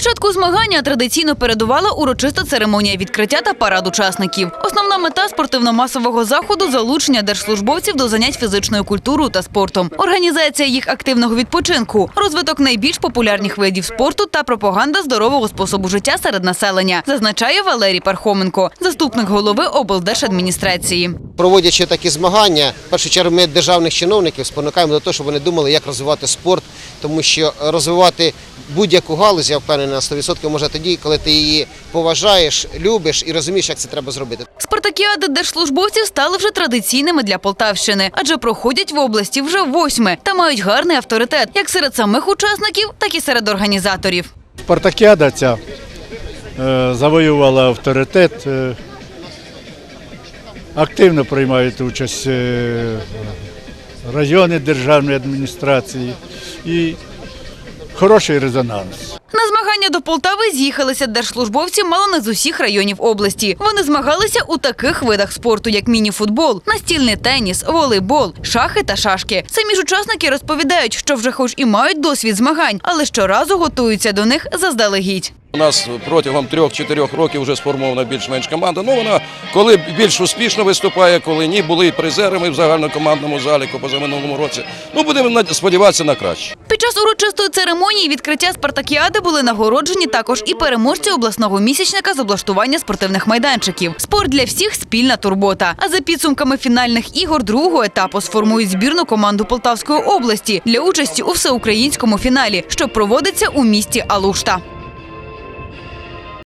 Початку змагання традиційно передувала урочиста церемонія відкриття та парад учасників. Основна мета спортивно-масового заходу залучення держслужбовців до занять фізичною культурою та спортом, організація їх активного відпочинку, розвиток найбільш популярних видів спорту та пропаганда здорового способу життя серед населення, зазначає Валерій Пархоменко, заступник голови облдержадміністрації. Проводячи такі змагання, в першу чергу ми державних чиновників спонукаємо до того, щоб вони думали, як розвивати спорт, тому що розвивати будь-яку галузь, я впевнений, на 100% може тоді, коли ти її поважаєш, любиш і розумієш, як це треба зробити. Спартакіади держслужбовців стали вже традиційними для Полтавщини, адже проходять в області вже восьме та мають гарний авторитет як серед самих учасників, так і серед організаторів. Спартакіада ця е, завоювала авторитет. Активно приймають участь е, райони державної адміністрації і хороший резонанс. На змагання до Полтави з'їхалися держслужбовці мало не з усіх районів області. Вони змагалися у таких видах спорту, як міні-футбол, настільний теніс, волейбол, шахи та шашки. Самі ж учасники розповідають, що вже хоч і мають досвід змагань, але щоразу готуються до них заздалегідь. У нас протягом трьох-чотирьох років вже сформована більш-менш команда. Ну вона коли більш успішно виступає, коли ні, були призерами в загальнокомандному заліку позаминулому році. Ну будемо сподіватися на краще. Під час урочистої церемонії відкриття спартакіади були нагороджені також і переможці обласного місячника з облаштування спортивних майданчиків. Спорт для всіх спільна турбота. А за підсумками фінальних ігор другого етапу сформують збірну команду Полтавської області для участі у всеукраїнському фіналі, що проводиться у місті Алушта.